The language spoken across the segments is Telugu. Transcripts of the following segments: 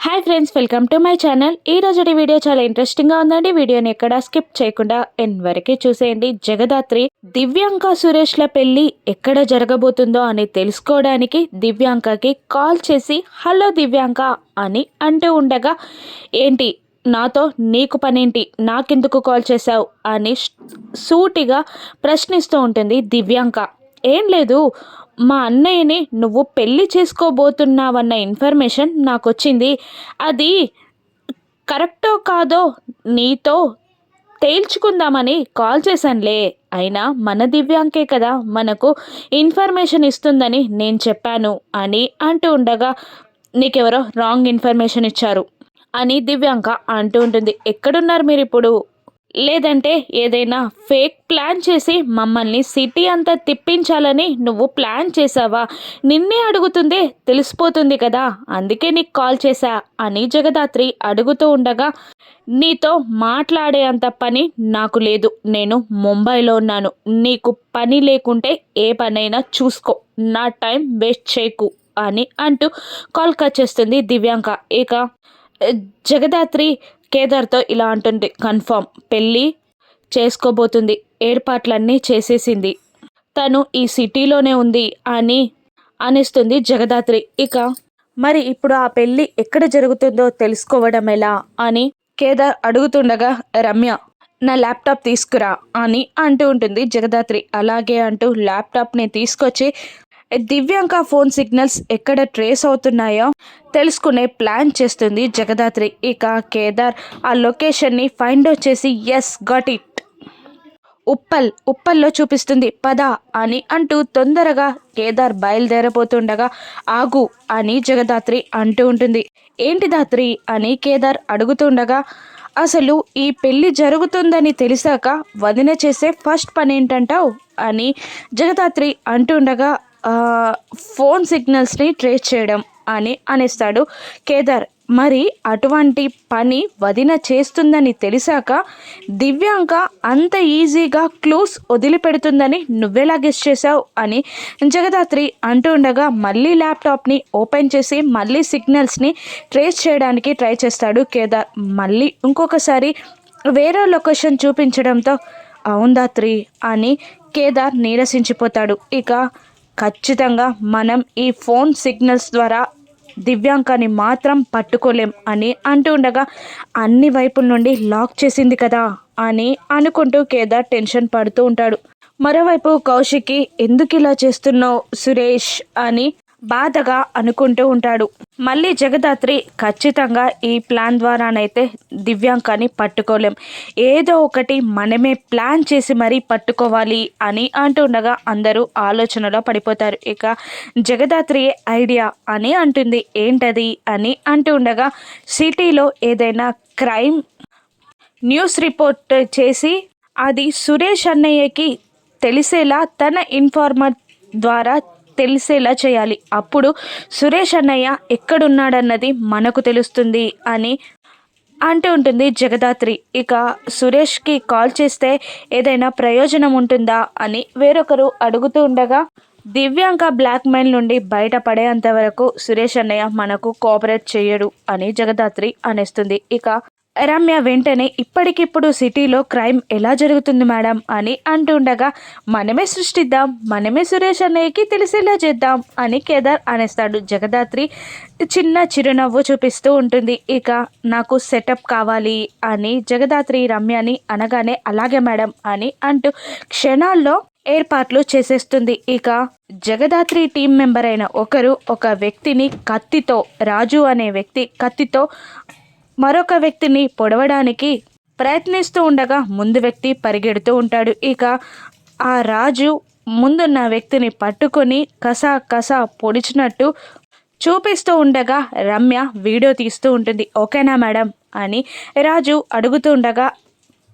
Hi friends welcome to my channel ఈ రోజుటి వీడియో చాలా ఇంట్రెస్టింగ్గా ఉందండి. వీడియోని ఎక్కడ స్కిప్ చేయకుండా ఎన్ వరకే చూసేయండి. జగదాత్రి దివ్యాంక సురేష్ల పెళ్ళి ఎక్కడ జరగబోతుందో అని తెలుసుకోవడానికి దివ్యాంకకి కాల్ చేసి హలో దివ్యాంక అని అంటూ ఉండగా ఏంటి? నాతో నీకు పనేంటి? నాకెందుకు కాల్ చేశావు? అని సూటిగా ప్రశ్నిస్తూ ఉంటుంది దివ్యాంక. ఏం లేదు మా అన్నయ్యని నువ్వు పెళ్ళి చేసుకోబోతున్నావన్న ఇన్ఫర్మేషన్ నాకు వచ్చింది అది కరెక్టో కాదో నీతో తేల్చుకుందామని కాల్ చేశానులే. అయినా మన దివ్యాంకే కదా మనకు ఇన్ఫర్మేషన్ ఇస్తుందని నేను చెప్పాను అని అంటూ ఉండగా నీకెవరో రాంగ్ ఇన్ఫర్మేషన్ ఇచ్చారు అని దివ్యాంక అంటూ ఉంటుంది. ఎక్కడున్నారు మీరు ఇప్పుడు లేదంటే ఏదైనా ఫేక్ ప్లాన్ చేసి మమ్మల్ని సిటీ అంతా తిప్పించాలని నువ్వు ప్లాన్ చేసావా నిన్నే అడుగుతుందే తెలిసిపోతుంది కదా. అందుకే నీకు కాల్ చేశా అని జగదాత్రి అడుగుతూ ఉండగా నీతో మాట్లాడే అంత పని నాకు లేదు. నేను ముంబైలో ఉన్నాను. నీకు పని లేకుంటే ఏ పనైనా చూసుకో. నా టైం వేస్ట్ చేయకు అని అంటూ కాల్ కట్ చేస్తుంది దివ్యాంక. ఇక జగదాత్రి కేదార్తో ఇలా అంటుంది. కన్ఫర్మ్ పెళ్ళి చేసుకోబోతుంది. ఏర్పాట్లన్నీ చేసేసింది. తను ఈ సిటీలోనే ఉంది అని అనిస్తుంది జగదాత్రి. ఇక మరి ఇప్పుడు ఆ పెళ్ళి ఎక్కడ జరుగుతుందో తెలుసుకోవడం ఎలా అని కేదార్ అడుగుతుండగా రమ్య నా ల్యాప్టాప్ తీసుకురా అని అంటూ ఉంటుంది జగదాత్రి. అలాగే అంటూ ల్యాప్టాప్ని తీసుకొచ్చి దివ్యాంక ఫోన్ సిగ్నల్స్ ఎక్కడ ట్రేస్ అవుతున్నాయో తెలుసుకునే ప్లాన్ చేస్తుంది జగదాత్రి. ఇక కేదార్ ఆ లొకేషన్ని ఫైండ్ అవుట్ చేసి ఎస్ గట్ ఇట్ ఉప్పల్ ఉప్పల్లో చూపిస్తుంది పద అని అంటూ తొందరగా కేదార్ బయలుదేరబోతుండగా ఆగు అని జగదాత్రి అంటూ ఉంటుంది. ఏంటి దాత్రి? అని కేదార్ అడుగుతుండగా అసలు ఈ పెళ్ళి జరుగుతుందని తెలిసాక వదిన చేసే ఫస్ట్ పని ఏంటంటావు అని జగదాత్రి అంటుండగా ఫోన్ సిగ్నల్స్ని ట్రేస్ చేయడం అని అనేస్తాడు కేదార్. మరి అటువంటి పని వదిన చేస్తుందని తెలిసాక దివ్యాంక అంత ఈజీగా క్లూస్ వదిలిపెడుతుందని నువ్వెలా గెస్ట్ చేసావు అని జగదాత్రి అంటూ ఉండగా మళ్ళీ ల్యాప్టాప్ని ఓపెన్ చేసి మళ్ళీ సిగ్నల్స్ని ట్రేస్ చేయడానికి ట్రై చేస్తాడు కేదార్. మళ్ళీ ఇంకొకసారి వేరే లొకేషన్ చూపించడంతో అవుందాత్రి అని కేదార్ నీరసించిపోతాడు. ఇక ఖచ్చితంగా మనం ఈ ఫోన్ సిగ్నల్స్ ద్వారా దివ్యాంకాన్ని మాత్రం పట్టుకోలేం అని అంటూ ఉండగా అన్ని వైపుల నుండి లాక్ చేసింది కదా అని అనుకుంటూ కేదార్ టెన్షన్ పడుతూ ఉంటాడు. మరోవైపు కౌశికి ఎందుకు ఇలా చేస్తున్నావు సురేష్? అని బాధగా అనుకుంటూ ఉంటాడు. మళ్ళీ జగదాత్రి ఖచ్చితంగా ఈ ప్లాన్ ద్వారానైతే దివ్యాంకాని పట్టుకోలేం. ఏదో ఒకటి మనమే ప్లాన్ చేసి మరీ పట్టుకోవాలి అని అంటుండగా అందరూ ఆలోచనలో పడిపోతారు. ఇక జగదాత్రి ఐడియా అని అంటుంది. ఏంటది అని అంటూ ఉండగా సిటీలో ఏదైనా క్రైమ్ న్యూస్ రిపోర్ట్ చేసి అది సురేష్ అన్నయ్యకి తెలిసేలా తన ఇన్ఫార్మర్ ద్వారా తెలిసేలా చేయాలి. అప్పుడు సురేష్ అన్నయ్య ఎక్కడున్నాడన్నది మనకు తెలుస్తుంది అని అంటూ ఉంటుంది జగదాత్రి. ఇక సురేష్కి కాల్ చేస్తే ఏదైనా ప్రయోజనం ఉంటుందా అని వేరొకరు అడుగుతూ ఉండగా దివ్యాంక బ్లాక్మెయిల్ నుండి బయటపడేంత వరకు సురేష్ అన్నయ్య మనకు కోఆపరేట్ చేయడు అని జగదాత్రి అనేస్తుంది. ఇక రమ్య వెంటనే ఇప్పటికిప్పుడు సిటీలో క్రైమ్ ఎలా జరుగుతుంది మేడం అని అంటుండగా మనమే సృష్టిద్దాం మనమే సురేష్ అన్నయ్యకి తెలిసేలా చేద్దాం అని కేదార్ అనేస్తాడు. జగదాత్రి చిన్న చిరునవ్వు చూపిస్తూ ఉంటుంది. ఇక నాకు సెటప్ కావాలి అని జగదాత్రి రమ్యని అనగానే అలాగే మేడం అని అంటూ క్షణాల్లో ఏర్పాట్లు చేసేస్తుంది. ఇక జగదాత్రి టీం మెంబర్ అయిన ఒకరు ఒక వ్యక్తిని కత్తితో రాజు అనే వ్యక్తి కత్తితో మరొక వ్యక్తిని పొడవడానికి ప్రయత్నిస్తూ ఉండగా ముందు వ్యక్తి పరిగెడుతూ ఉంటాడు. ఇక ఆ రాజు ముందున్న వ్యక్తిని పట్టుకొని కసా కసా పొడిచినట్టు చూపిస్తూ ఉండగా రమ్య వీడియో తీస్తూ ఉంటుంది. ఓకేనా మేడం? అని రాజు అడుగుతూ ఉండగా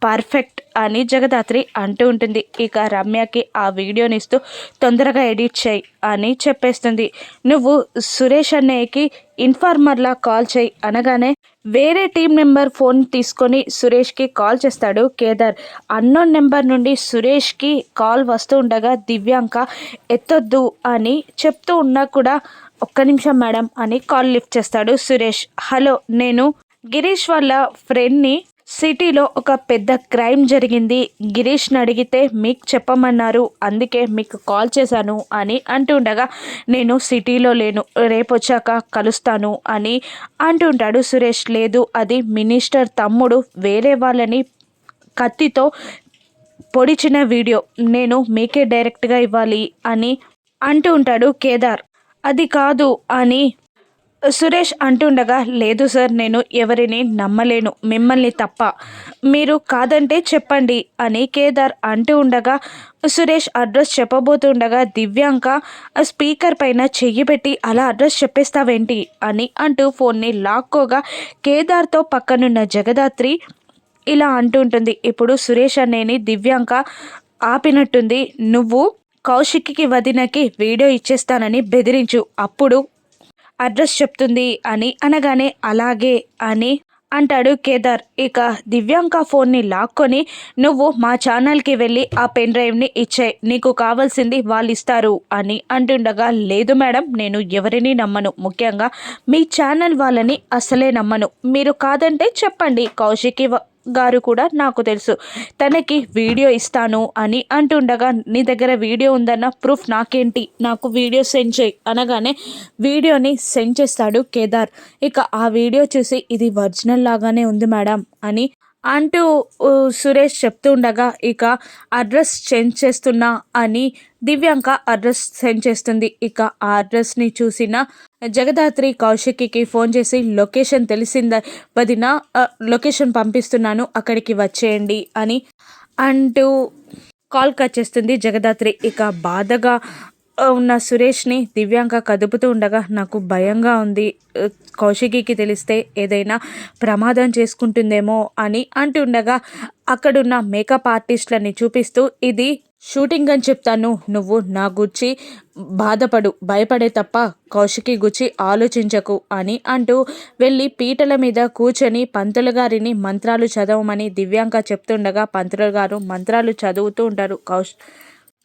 పర్ఫెక్ట్ అని జగదాత్రి అంటూ ఉంటుంది. ఇక రమ్యకి ఆ వీడియోని ఇస్తూ తొందరగా ఎడిట్ చేయి అని చెప్పేస్తుంది. నువ్వు సురేష్ అన్నయ్యకి ఇన్ఫార్మర్లా కాల్ చేయి అనగానే వేరే టీం నెంబర్ ఫోన్ తీసుకొని సురేష్కి కాల్ చేస్తాడు కేదార్. అన్నోన్ నెంబర్ నుండి సురేష్కి కాల్ వస్తూ ఉండగా దివ్యాంక ఎత్తొద్దు అని చెప్తూ ఉన్నా కూడా ఒక్క నిమిషం మేడం అని కాల్ లిఫ్ట్ చేస్తాడు సురేష్. హలో నేను గిరీష్ వాళ్ళ ఫ్రెండ్ని సిటీలో ఒక పెద్ద క్రైమ్ జరిగింది. గిరీష్ని అడిగితే మీకు చెప్పమన్నారు. అందుకే మీకు కాల్ చేశాను అని అంటుండగా నేను సిటీలో లేను. రేపు వచ్చాక కలుస్తాను అని అంటుంటాడు సురేష్. లేదు అది మినిస్టర్ తమ్ముడు వేరే వాళ్ళని కత్తితో పొడిచిన వీడియో. నేను మీకే డైరెక్ట్గా ఇవ్వాలి అని అంటూ ఉంటాడు కేదార్. అది కాదు అని సురేష్ అంటుండగా లేదు సార్ నేను ఎవరిని నమ్మలేను మిమ్మల్ని తప్ప. మీరు కాదంటే చెప్పండి అని కేదార్ అంటూ ఉండగా సురేష్ అడ్రస్ చెప్పబోతుండగా దివ్యాంక స్పీకర్ పైన చెయ్యి పెట్టి అలా అడ్రస్ చెప్పేస్తావేంటి? అని అంటూ ఫోన్ని లాక్కోగా కేదార్తో పక్కనున్న జగదాత్రి ఇలా అంటుంటుంది ఇప్పుడు సురేష్ అనేని దివ్యాంక ఆపినట్టుంది. నువ్వు కౌశిక్కి వదినకి వీడియో ఇచ్చేస్తానని బెదిరించు. అప్పుడు అడ్రస్ చెప్తుంది అని అనగానే అలాగే అని అంటాడు కేదార్. ఇక దివ్యాంక ఫోన్ని లాక్కొని నువ్వు మా ఛానల్కి వెళ్ళి ఆ పెన్ డ్రైవ్ని ఇచ్చాయి. నీకు కావాల్సింది వాళ్ళు ఇస్తారు అని అంటుండగా లేదు మేడం నేను ఎవరిని నమ్మను. ముఖ్యంగా మీ ఛానల్ వాళ్ళని అసలే నమ్మను. మీరు కాదంటే చెప్పండి. కౌశికి గారు కూడా నాకు తెలుసు. తనకి వీడియో ఇస్తాను అని అంటుండగా నీ దగ్గర వీడియో ఉందన్న ప్రూఫ్ నాకేంటి? నాకు వీడియో సెండ్ చేయి. అనగానే వీడియోని సెండ్ చేస్తాడు కేదార్. ఇక ఆ వీడియో చూసి ఇది ఒరిజినల్ లాగానే ఉంది మేడం అని అంటూ సురేష్ చెప్తూ ఉండగా ఇక అడ్రస్ చేంజ్ చేస్తున్నా అని దివ్యాంక అడ్రస్ సెండ్ చేస్తుంది. ఇక ఆ అడ్రస్ని చూసిన జగదాత్రి కౌశిక్కి ఫోన్ చేసి లొకేషన్ తెలిసింద వదిన లొకేషన్ పంపిస్తున్నాను అక్కడికి వచ్చేయండి అని అంటూ కాల్ కట్ చేస్తుంది జగదాత్రి. ఇక బాధగా ఉన్న సురేష్ని దివ్యాంక కదుపుతూ ఉండగా నాకు భయంగా ఉంది. కౌశికికి తెలిస్తే ఏదైనా ప్రమాదం చేసుకుంటుందేమో అని అంటుండగా అక్కడున్న మేకప్ ఆర్టిస్ట్లని చూపిస్తూ ఇది షూటింగ్ అని చెప్తాను. నువ్వు నా గుచ్చి బాధపడు. భయపడే తప్ప కౌశికి గుచ్చి ఆలోచించకు అని అంటూ వెళ్ళి పీటల మీద కూర్చొని పంతులు గారిని మంత్రాలు చదవమని దివ్యాంక చెప్తుండగా పంతులు గారు మంత్రాలు చదువుతూ ఉంటారు. కౌశ్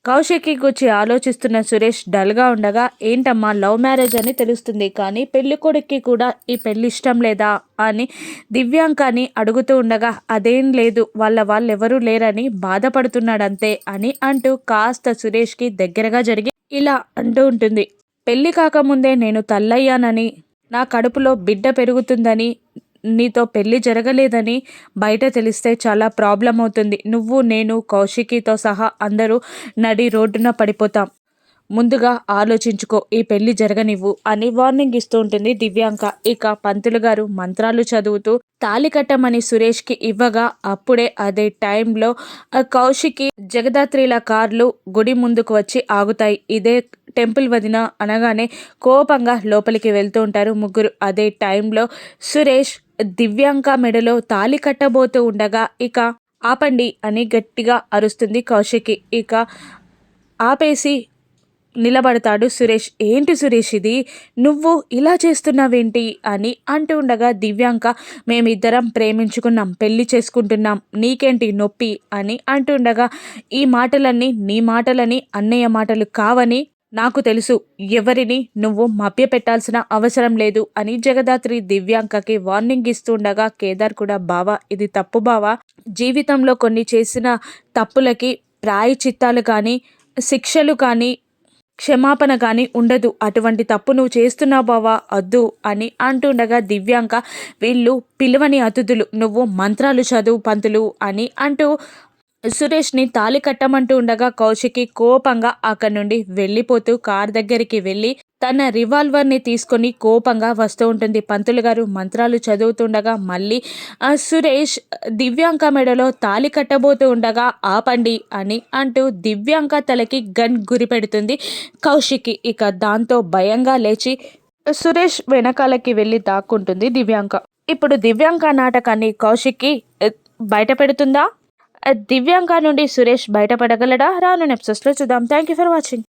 కౌశికి గురించి ఆలోచిస్తున్న సురేష్ డల్గా ఉండగా ఏంటమ్మా లవ్ మ్యారేజ్ అని తెలుస్తుంది కానీ పెళ్ళి కొడుక్కి కూడా ఈ పెళ్ళి ఇష్టం లేదా? అని దివ్యాంకాని అడుగుతూ ఉండగా అదేం లేదు వాళ్ళ వాళ్ళెవరూ లేరని బాధపడుతున్నాడంతే అని అంటూ కాస్త సురేష్కి దగ్గరగా జరిగి ఇలా అంటూ ఉంటుంది. పెళ్ళి కాకముందే నేను తల్లయ్యానని నా కడుపులో బిడ్డ పెరుగుతుందని నీతో పెళ్ళి జరగలేదని బయట తెలిస్తే చాలా ప్రాబ్లం అవుతుంది. నువ్వు నేను కౌశికితో సహా అందరూ నడి రోడ్డున పడిపోతాం. ముందుగా ఆలోచించుకో ఈ పెళ్ళి జరగనివ్వు అని వార్నింగ్ ఇస్తూ ఉంటుంది దివ్యాంక. ఇక పంతులు గారు మంత్రాలు చదువుతూ తాలి కట్టమని సురేష్కి ఇవ్వగా అప్పుడే అదే టైంలో కౌశికి జగదాత్రిల కార్లు గుడి ముందుకు వచ్చి ఆగుతాయి. ఇదే టెంపుల్ వదిన అనగానే కోపంగా లోపలికి వెళ్తూ ఉంటారు ముగ్గురు. అదే టైంలో సురేష్ దివ్యాంక మెడలో తాలి కట్టబోతూ ఉండగా ఇక ఆపండి అని గట్టిగా అరుస్తుంది కౌశికి. ఇక ఆపేసి నిలబడతాడు సురేష్. ఏంటి సురేష్ ఇది? నువ్వు ఇలా చేస్తున్నావేంటి? అని అంటూ ఉండగా దివ్యాంక మేమిద్దరం ప్రేమించుకున్నాం పెళ్ళి చేసుకుంటున్నాం నీకేంటి నొప్పి? అని అంటుండగా ఈ మాటలన్నీ నీ మాటలని అన్నయ్య మాటలు కావని నాకు తెలుసు ఎవరిని నువ్వు మభ్యపెట్టాల్సిన అవసరం లేదు అని జగదాత్రి దివ్యాంకకి వార్నింగ్ ఇస్తుండగా కేదార్ కూడా బావా ఇది తప్పు బావా. జీవితంలో కొన్ని చేసిన తప్పులకి ప్రాయచిత్తాలు కానీ శిక్షలు కానీ క్షమాపణ కానీ ఉండదు. అటువంటి తప్పు నువ్వు చేస్తున్నావు బావా వద్దు అని అంటుండగా దివ్యాంక వీళ్ళు పిలువని అతిథులు నువ్వు మంత్రాలు చదువు పంతులు అని అంటూ సురేష్ని తాలి కట్టమంటూ ఉండగా కౌశికి కోపంగా అక్కడి నుండి వెళ్ళిపోతూ కార్ దగ్గరికి వెళ్ళి తన రివాల్వర్ని తీసుకొని కోపంగా వస్తూ ఉంటుంది. పంతులు గారు మంత్రాలు చదువుతుండగా మళ్ళీ సురేష్ దివ్యాంక మెడలో తాలి కట్టబోతూ ఉండగా ఆపండి అని అంటూ దివ్యాంక తలకి గన్ గురి పెడుతుంది కౌశికి. ఇక దాంతో భయంగా లేచి సురేష్ వెనకాలకి వెళ్ళి దాక్కుంటుంది దివ్యాంక. ఇప్పుడు దివ్యాంక నాటకాన్ని కౌశిక్కి బయట పెడుతుందా? దివ్యాంక నుండి సురేష్ బయటపడగలడా? రాను ఎపిసోడ్స్లో చూద్దాం. Thank you for watching